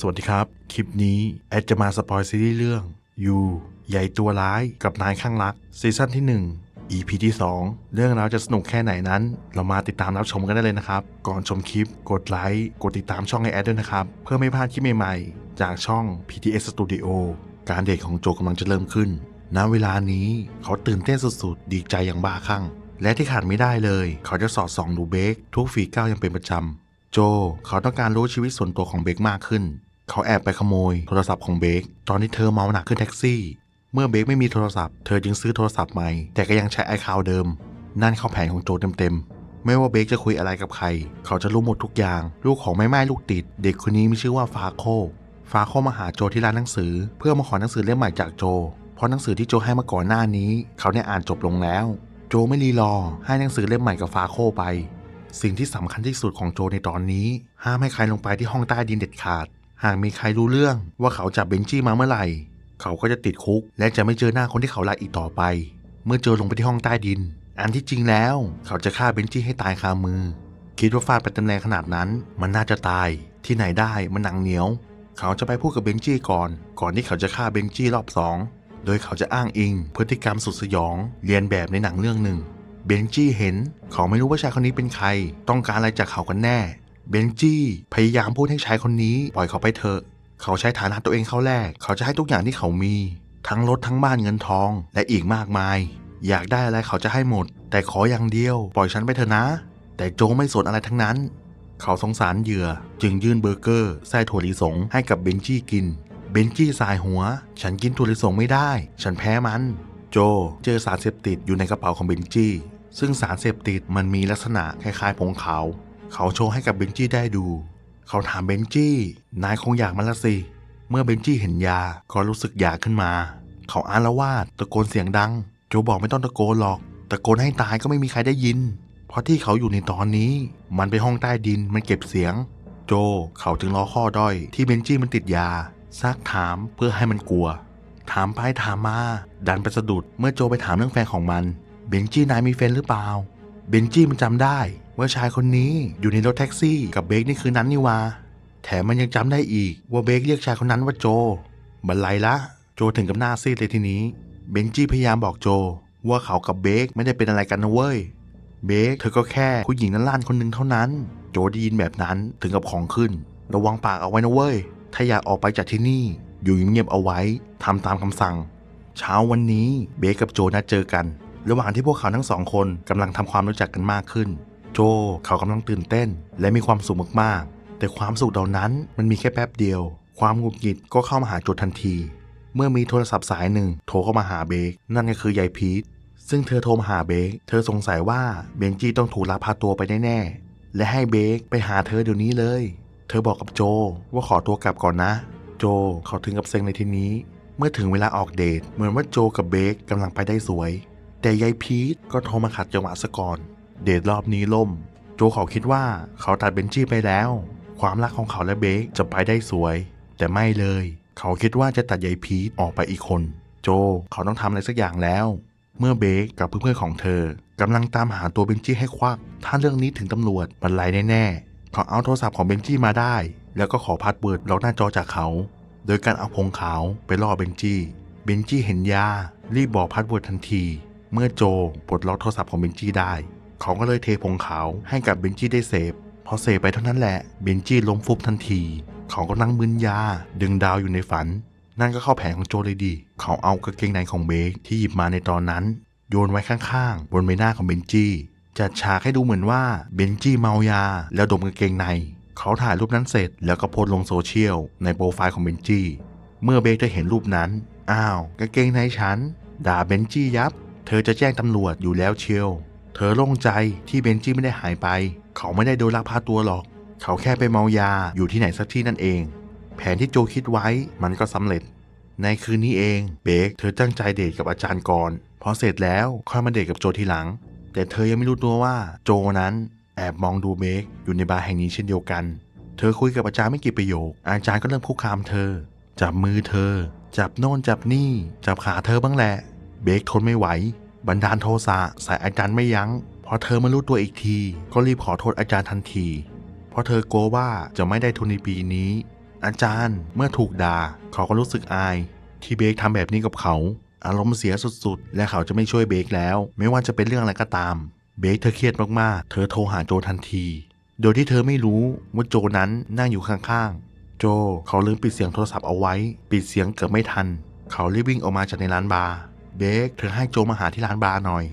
สวัสดีครับ คลิปนี้ แอดจะมาสปอยซีรีส์เรื่องยูใหญ่ตัวร้ายกับนายข้างรัก ซีซั่นที่ 1 EP ที่ 2 เรื่องราวจะสนุกแค่ไหนนั้น เรามาติดตามรับชมกันได้เลยนะครับ ก่อนชมคลิปกดไลค์ กดติดตามช่องไอแอดด้วยนะครับ เพื่อไม่พลาดคลิปใหม่ๆ จากช่อง PTS Studio การเดทของโจกำลังจะเริ่มขึ้น ณ เวลานี้เขาตื่นเต้นสุดๆ ดีใจอย่างบ้าคลั่ง และที่ขาดไม่ได้เลย เขาจะสอดส่องดูเบคทุกฝีก้าวอย่างเป็นประจำโจเขาต้องการรู้ชีวิตส่วนตัวของเบคมากขึ้น เขาแอบไปขโมยโทรศัพท์ของเบคตอนที่เธอเมาหนักขึ้นแท็กซี่ เมื่อเบคไม่มีโทรศัพท์เธอจึงซื้อโทรศัพท์ใหม่ แต่ก็ยังใช้ไอคาวเดิม นั่นเข้าแผนของโจเต็มๆ ไม่ว่าเบคจะคุยอะไรกับใคร เขาจะรู้หมดทุกอย่าง ลูกของแม่ไม้ลูกติด เด็กคนนี้มีชื่อว่าฟาโคฟาโคมาหาโจที่ร้านหนังสือ เพื่อมาขอหนังสือเล่มใหม่จากโจ เพราะหนังสือที่โจให้มาก่อนหน้านี้ เขาเนี่ยอ่านจบลงแล้ว โจไม่รีรอ ให้หนังสือเล่มใหม่กับฟาโคไป สิ่งที่สำคัญที่สุดของโจในตอนนี้ ห้ามให้ใครลงไปที่ห้องใต้ดินเด็ดขาด หากมีใครรู้เรื่องว่าเขาจับเบนจี้มาเมื่อไหร่ เขาก็จะติดคุก และจะไม่เจอหน้าคนที่เขารักอีกต่อไป เมื่อโจอลงไปที่ห้องใต้ดิน อันที่จริงแล้ว เขาจะฆ่าเบนจี้ให้ตายคามือ คิดว่าฟาดไปต็มแรงขนาดนั้น มันน่าจะตาย ที่ไหนได้มันหนังเหนียว เขาจะไปพูดกับเบนจี้ก่อน ก่อนที่เขาจะฆ่าเบนจี้รอบสองโดยเขาจะอ้างอิง พฤติกรรมสุดสยอง เรียนแบบในหนังเรื่องหนึ่ง เบนจี้เห็น เขาไม่รู้ว่าชายคนนี้เป็นใคร ต้องการอะไรจากเขากันแน่ เบนจี้พยายามพูดให้ชายคนนี้ปล่อยเขาไปเถอะ เขาใช้ฐานะตัวเองเข้าแลกเขาจะให้ทุกอย่างที่เขามี ทั้งรถทั้งบ้านเงินทองและอีกมากมาย อยากได้อะไรเขาจะให้หมด แต่ขออย่างเดียวปล่อยฉันไปเถอะนะ แต่โจไม่สนอะไรทั้งนั้น เขาสงสารเหยื่อ จึงยื่นเบอร์เกอร์ไส้ถั่วลิสงให้กับเบนจี้กิน เบนจี้สายหัว ฉันกินถั่วลิสงไม่ได้ ฉันแพ้มัน โจเจอสารเสพติดอยู่ในกระเป๋าของเบนจี้ซึ่งสารเสพติดมันมีลักษณะคล้ายๆผงขาว เขาโชว์ให้กับเบนจี้ได้ดู เขาถามเบนจี้ นายคงอยากมันละสิ เมื่อเบนจี้เห็นยาก็รู้สึกอยากขึ้นมา เขาอารวาดตะโกนเสียงดัง โจบอกไม่ต้องตะโกนหรอก ตะโกนให้ตายก็ไม่มีใครได้ยิน เพราะที่เขาอยู่ในตอนนี้ มันเป็นห้องใต้ดินมันเก็บเสียง โจเขาจึงรอข้อด้อย ที่เบนจี้มันติดยาซักถามเพื่อให้มันกลัว ถามไปถามมา ดันไปสะดุดเมื่อโจไปถามเรื่องแฟนของมัน เบนจี้นายมีแฟนหรือเปล่า เบนจี้มันจำได้ ว่าชายคนนี้อยู่ในรถแท็กซี่กับเบคในคืนนั้นนี่วาแถมมันยังจำได้อีกว่าเบคเรียกชายคนนั้นว่าโจบันไลละ โจถึงกับหน้าซีดเลยทีนี้ เบนจี้พยายามบอกโจ ว่าเขากับเบคไม่ได้เป็นอะไรกันนะเว้ย เบคเธอก็แค่ผู้หญิงนั้นล้านคนหนึ่งเท่านั้น โจได้ยินแบบนั้นถึงกับของขึ้น ระวังปากเอาไว้นะเว้ย ถ้าอยากออกไปจากที่นี่ อยู่เงียบๆเอาไว้ทำตามคำสั่ง เช้าวันนี้เบคกับโจนัดเจอกัน ระหว่างที่พวกเขาทั้งสองคนกำลังทำความรู้จักกันมากขึ้น โจเขากำลังตื่นเต้น และมีความสุขมากๆ แต่ความสุขเหล่านั้นมันมีแค่แป๊บเดียว ความหงุดหงิดก็เข้ามาหาโจทันที เมื่อมีโทรศัพท์สายหนึ่งโทรเข้ามาหาเบคนั่นก็คือยายพีทซึ่งเธอโทรมาหาเบคเธอสงสัยว่าเบนจี้ต้องถูกลักพาตัวไปแน่ๆและให้เบคไปหาเธอเดี๋ยวนี้เลย เธอบอกกับโจว่าขอตัวกลับก่อนนะ โจเขาถึงกับเซ็งในทีนี้ เมื่อถึงเวลาออกเดทเหมือนว่าโจกับเบคกำลังไปได้สวย แต่ยายพีทก็โทรมาขัดจังหวะซะก่อน เดทรอบนี้ล่ม โจเขาคิดว่าเขาตัดเบนจี้ไปแล้ว ความรักของเขาและเบคจะไปได้สวย แต่ไม่เลย เขาคิดว่าจะตัดยายพีทออกไปอีกคน โจเขาต้องทำอะไรสักอย่างแล้ว เมื่อเบคกับเพื่อนๆของเธอกำลังตามหาตัวเบนจี้ให้ควัก ถ้าเรื่องนี้ถึงตำรวจบรรลัยแน่ๆเขาเอาโทรศัพท์ของเบนจี้มาได้ แล้วก็ขอพาสเวิร์ดล็อกหน้าจอจากเขา โดยการเอาพงขาวไปล่อเบนจี้เบนจี้เห็นยา รีบบอกพาสเวิร์ดทันที เมื่อโจปลดล็อกโทรศัพท์ของเบนจี้ได้ เขาก็เลยเทพงขาวให้กับเบนจี้ได้เสพ พอเสพไปเท่านั้นแหละ เบนจี้ล้มฟุบทันที เขาก็นั่งมึนยา ดึงดาวอยู่ในฝัน นั่นก็เข้าแผนของโจเลยดี เขาเอากางเกงในของเบคที่หยิบมาในตอนนั้น โยนไว้ข้างๆ บนใบหน้าของเบนจี้ จัดฉากให้ดูเหมือนว่าเบนจี้เมายา แล้วดมกางเกงใน เขาถ่ายรูปนั้นเสร็จแล้วก็โพสลงโซเชียลในโปรไฟล์ของเบนจี้ เมื่อเบคได้เห็นรูปนั้น อ้าวกางเกงในฉัน ด่าเบนจี้ยับ เธอจะแจ้งตำรวจอยู่แล้วเชียว เธอโล่งใจที่เบนจี้ไม่ได้หายไป เขาไม่ได้โดนลักพาตัวหรอก เขาแค่ไปเมายาอยู่ที่ไหนสักที่นั่นเอง แผนที่โจคิดไว้มันก็สำเร็จ ในคืนนี้เองเบคเธอตั้งใจเดทกับอาจารย์ก่อนพอเสร็จแล้วค่อยมาเดทกับโจทีหลัง แต่เธอยังไม่รู้ตัวว่าโจนั้นแอบมองดูเบคอยู่ในบาร์แห่งนี้เช่นเดียวกัน เธอคุยกับอาจารย์ไม่กี่ประโยค อาจารย์ก็เริ่มคุกคามเธอ จับมือเธอ จับโน่นจับนี่ จับขาเธอบ้างแหละ เบคทนไม่ไหว บันดาลโทสะใส่อาจารย์ไม่ยัง้งพอเธอมารู้ตัวอีกที ก็รีบขอโทษอาจารย์ทันที เพราะเธอกลัวว่าจะไม่ได้ทุนในปีนี้ อาจารย์เมื่อถูกด่าเขาก็รู้สึกอาย ที่เบคทำแบบนี้กับเขา อารมณ์เสียสุดๆ และเขาจะไม่ช่วยเบคแล้ว ไม่ว่าจะเป็นเรื่องอะไรก็ตาม เบคเธอเครียดมากๆ เธอโทรหาโจทันที โดยที่เธอไม่รู้ว่าโจนั้นนั่งอยู่ข้างๆ โจเขาลืมปิดเสียงโทรศัพท์เอาไว้ ปิดเสียงเกือบไม่ทัน เขารีบวิ่งออกมาจากในร้านบาร์ เบคเธอให้โจมาหาที่ร้านบาร์หน่อย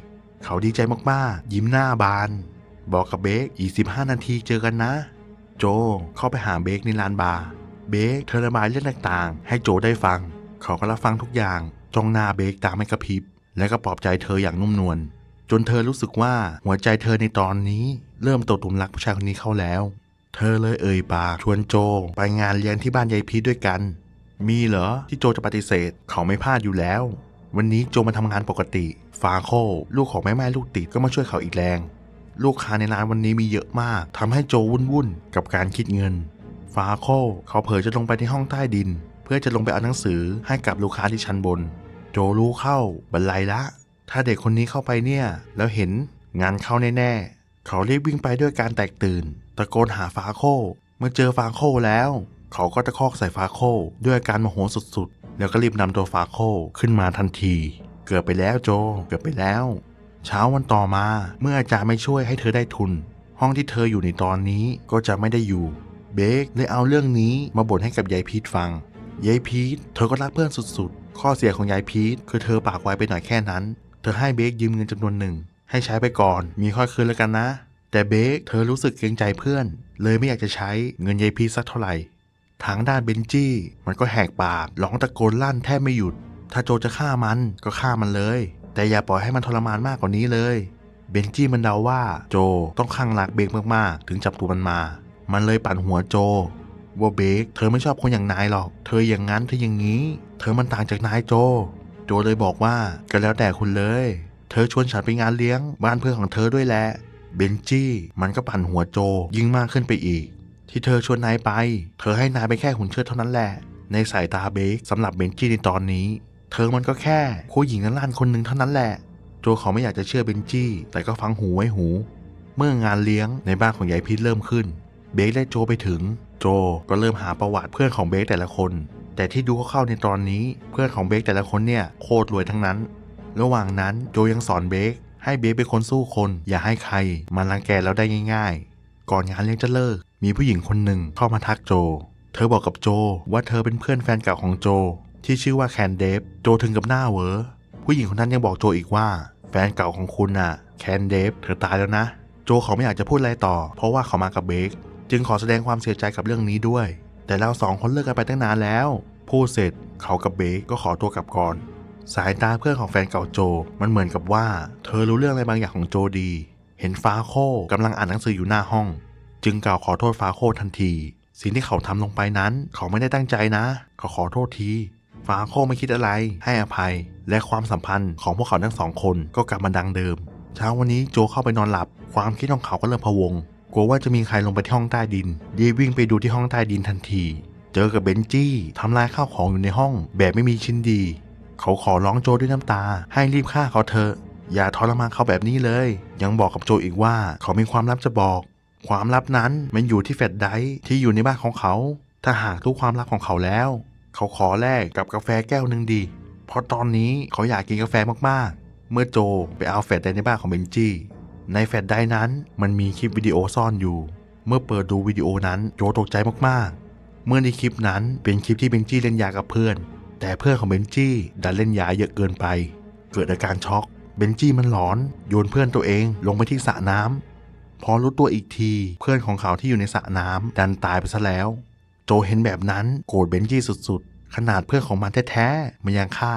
เขาดีใจมากๆ ยิ้มหน้าบาน บอกกับเบคอีก15 นาทีเจอกันนะ โจเข้าไปหาเบคในร้านบาร์เบคเธอระบายเรื่องต่างๆ ให้โจได้ฟัง เขาก็รับฟังทุกอย่างจ้องหน้าเบคตามไม่กระพริบ และก็ปลอบใจเธออย่างนุ่มนวลจนเธอรู้สึกว่าหัวใจเธอในตอนนี้ เริ่มตกหลุมรักผู้ชายคนนี้เข้าแล้ว เธอเลยเอ่ยปากชวนโจไปงานเลี้ยงที่บ้านยายพีด้วยกัน มีเหรอที่โจจะปฏิเสธ เขาไม่พลาดอยู่แล้ว วันนี้โจมาทำงานปกติ ฟาโคลูกของแม่แม่ลูกติดก็มาช่วยเขาอีกแรง ลูกค้าในร้านวันนี้มีเยอะมากทำให้โจวุ่นวุ่นๆกับการคิดเงิน ฟาโคเขาเผยจะลงไปที่ห้องใต้ดิน เพื่อจะลงไปเอาหนังสือให้กับลูกค้าที่ชั้นบน โจรู้เข้าบันไลละ ถ้าเด็กคนนี้เข้าไปเนี่ย แล้วเห็นงานเข้าแน่ๆเขารีบวิ่งไปด้วยการแตกตื่น ตะโกนหาฟาโคเมื่อเจอฟาโคแล้ว เขาก็ตะคอกใส่ฟาโคด้วยอาการโมโหสุดๆ แล้วก็รีบนำตัวฟาโคขึ้นมาทันที เกือบไปแล้วโจ เกือบไปแล้ว เช้าวันต่อมาเมื่ออาจารย์ไม่ช่วยให้เธอได้ทุน ห้องที่เธออยู่ในตอนนี้ก็จะไม่ได้อยู่เบคเลยเอาเรื่องนี้มาบ่นให้กับยายพีทฟังยายพีทเธอก็รักเพื่อนสุดๆ ข้อเสียของยายพีทคือเธอปากไวไปหน่อยแค่นั้น เธอให้เบคยืมเงินจำนวนหนึ่ง ให้ใช้ไปก่อน มีค่อยคืนแล้วกันนะ แต่เบคเธอรู้สึกเกรงใจเพื่อน เลยไม่อยากจะใช้เงินยายพีทสักเท่าไหร่ ทางด้านเบนจี้ มันก็แหกปากร้องตะโกนลั่นแทบไม่หยุด ถ้าโจจะฆ่ามันก็ฆ่ามันเลย แต่อย่าปล่อยให้มันทรมานมากกว่านี้เลย เบนจี้มันเดาว่าโจต้องข้างรักเบคมากๆ ถึงจับตัวมันมา มันเลยปั่นหัวโจว่าเบคเธอไม่ชอบคนอย่างนายหรอก เธออย่างนั้นเธออย่างนี้ เธอมันต่างจากนายโจ โจเลยบอกว่าก็แล้วแต่คุณเลย เธอชวนฉันไปงานเลี้ยงบ้านเพื่อนของเธอด้วยแหละ เบนจี้มันก็ปั่นหัวโจยิ่งมากขึ้นไปอีก ที่เธอชวนนายไป เธอให้นายไปแค่หุ่นเชิดเท่านั้นแหละ ในสายตาเบคสำหรับเบนจี้ในตอนนี้ เธอมันก็แค่ผู้หญิงนั้นล้านคนหนึ่งเท่านั้นแหละโจเขาไม่อยากจะเชื่อเบนจี้ แต่ก็ฟังหูไว้หู เมื่องานเลี้ยงในบ้านของยายพีทเริ่มขึ้น เบคและโจไปถึง โจก็เริ่มหาประวัติเพื่อนของเบคแต่ละคน แต่ที่ดูเข้าๆในตอนนี้เพื่อนของเบคแต่ละคนเนี่ยโคตรรวยทั้งนั้น ระหว่างนั้นโจยังสอนเบคให้เบคเป็นคนสู้คน อย่าให้ใครมารังแกเราได้ง่าย ๆ ก่อนงานเลี้ยงจะเลิก มีผู้หญิงคนหนึ่งเข้ามาทักโจ เธอบอกกับโจว่าเธอเป็นเพื่อนแฟนเก่าของโจ ที่ชื่อว่าแคนเดฟ โจถึงกับหน้าเวอผู้หญิงคนนั้นยังบอกโจอีกว่า แฟนเก่าของคุณน่ะแคนเดฟเธอตายแล้วนะ โจเขาไม่อยากจะพูดอะไรต่อ เพราะว่าเขามากับเบคจึงขอแสดงความเสียใจกับเรื่องนี้ด้วย แต่เราสองคนเลิกกันไปตั้งนานแล้วพูดเสร็จเขากับเบคก็ขอตัวกลับก่อน สายตาเพื่อนของแฟนเก่าโจ มันเหมือนกับว่า เธอรู้เรื่องอะไรบางอย่างของโจดี เห็นฟ้าโคกำลังอ่านหนังสืออยู่หน้าห้อง จึงกล่าวขอโทษฟ้าโคทันที สิ่งที่เขาทำลงไปนั้น เขาไม่ได้ตั้งใจนะ เขาขอโทษทีฟ้าโคไม่คิดอะไร ให้อภัย และความสัมพันธ์ของพวกเขาทั้งสองคนก็กลับมาดังเดิม เช้าวันนี้โจเข้าไปนอนหลับ ความคิดของเขาก็เริ่มพะวง กลัวว่าจะมีใครลงไปที่ห้องใต้ดินรีวิ่งไปดูที่ห้องใต้ดินทันที เจอกับเบนจี้ทำลายข้าวของอยู่ในห้อง แบบไม่มีชิ้นดี เขาขอร้องโจด้วยน้ำตา ให้รีบฆ่าเขาเถอะ อย่าทรมานเขาแบบนี้เลย ยังบอกกับโจอีกว่าเขามีความลับจะบอก ความลับนั้นมันอยู่ที่แฟลชไดท์ที่อยู่ในบ้านของเขา ถ้าหากรู้ความลับของเขาแล้ว เขาขอแลกกับกาแฟแก้วหนึ่งดี เพราะตอนนี้เขาอยากกินกาแฟมากๆ เมื่อโจไปเอาแฟลชไดท์ในบ้านของเบนจี้ ในแฟลชไดท์นั้นมันมีคลิปวิดีโอซ่อนอยู่ เมื่อเปิดดูวิดีโอนั้นโจตกใจมากๆ เมื่อในคลิปนั้นเป็นคลิปที่เบนจี้เล่นยากับเพื่อน แต่เพื่อนของเบนจี้ดันเล่นยาเยอะเกินไป เกิดอาการช็อก เบนจี้มันหลอน โยนเพื่อนตัวเองลงไปที่สระน้ำพอรู้ตัวอีกที เพื่อนของเขาที่อยู่ในสระน้ำดันตายไปซะแล้ว โจเห็นแบบนั้นโกรธเบนจี้สุดๆ ขนาดเพื่อนของมันแท้ๆมันยังฆ่า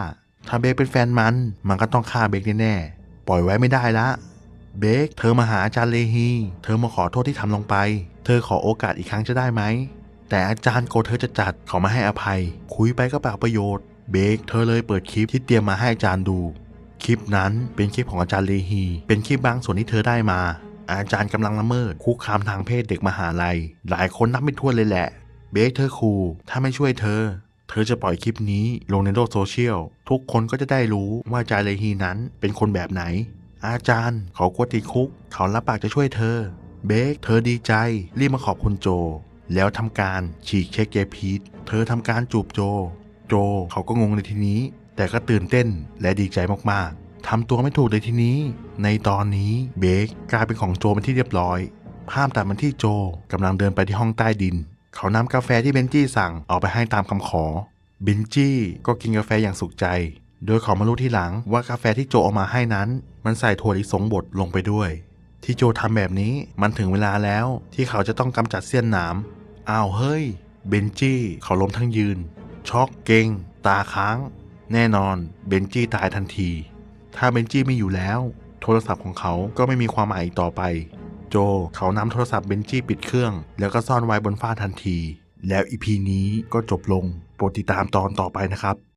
ถ้าเบคเป็นแฟนมัน มันก็ต้องฆ่าเบคแน่ๆปล่อยไว้ไม่ได้ละเบคเธอมาหาอาจารย์เลฮี เธอมาขอโทษที่ทำลงไป เธอขอโอกาสอีกครั้งจะได้ไหม แต่อาจารย์โกรธเธอจะจัดเขาไม่ให้อภัย คุยไปก็เปล่าประโยชน์ เบคเธอเลยเปิดคลิปที่เตรียมมาให้อาจารย์ดู คลิปนั้นเป็นคลิปของอาจารย์เลฮี เป็นคลิปบางส่วนที่เธอได้มา อาจารย์กำลังละเมิดคุกคามทางเพศเด็กมหาลัย หลายคนนับไม่ถ้วนเลยแหละ เบคเธอครูถ้าไม่ช่วยเธอ เธอจะปล่อยคลิปนี้ลงในโลกโซเชียล ทุกคนก็จะได้รู้ว่าอาจารย์เลฮีนั้นเป็นคนแบบไหน อาจารย์เขากลัวติดคุก เขารับปากจะช่วยเธอ เบคเธอดีใจ รีบมาขอบคุณโจ แล้วทำการฉีกเช็คยายพีทเธอทำการจูบโจ โจเขาก็งงในทีนี้ แต่ก็ตื่นเต้นและดีใจมากๆทำตัวไม่ถูกเลยทีนี้ ในตอนนี้เบคกลายเป็นของโจเป็นที่เรียบร้อย ภาพตัดมันที่โจกำลังเดินไปที่ห้องใต้ดิน เขานำกาแฟที่เบนจี้สั่งเอาไปให้ตามคำขอ เบนจี้ก็กินกาแฟอย่างสุขใจ โดยเขามารู้ทีหลังว่ากาแฟที่โจเอามาให้นั้น มันใส่ถั่วลิสงบดลงไปด้วย ที่โจทำแบบนี้มันถึงเวลาแล้วที่เขาจะต้องกำจัดเสี้ยนหนามอ้าวเฮ้ยเบนจี้เขาล้มทั้งยืนช็อกเกงตาค้าง แน่นอนเบนจี้ตายทันที ถ้าเบนจี้ไม่อยู่แล้ว โทรศัพท์ของเขาก็ไม่มีความหมายอีกต่อไป โจเขานำโทรศัพท์เบนจี้ปิดเครื่อง แล้วก็ซ่อนไว้บนฝ้าทันที แล้วอีพีนี้ก็จบลงโปรดติดตามตอนต่อไปนะครับ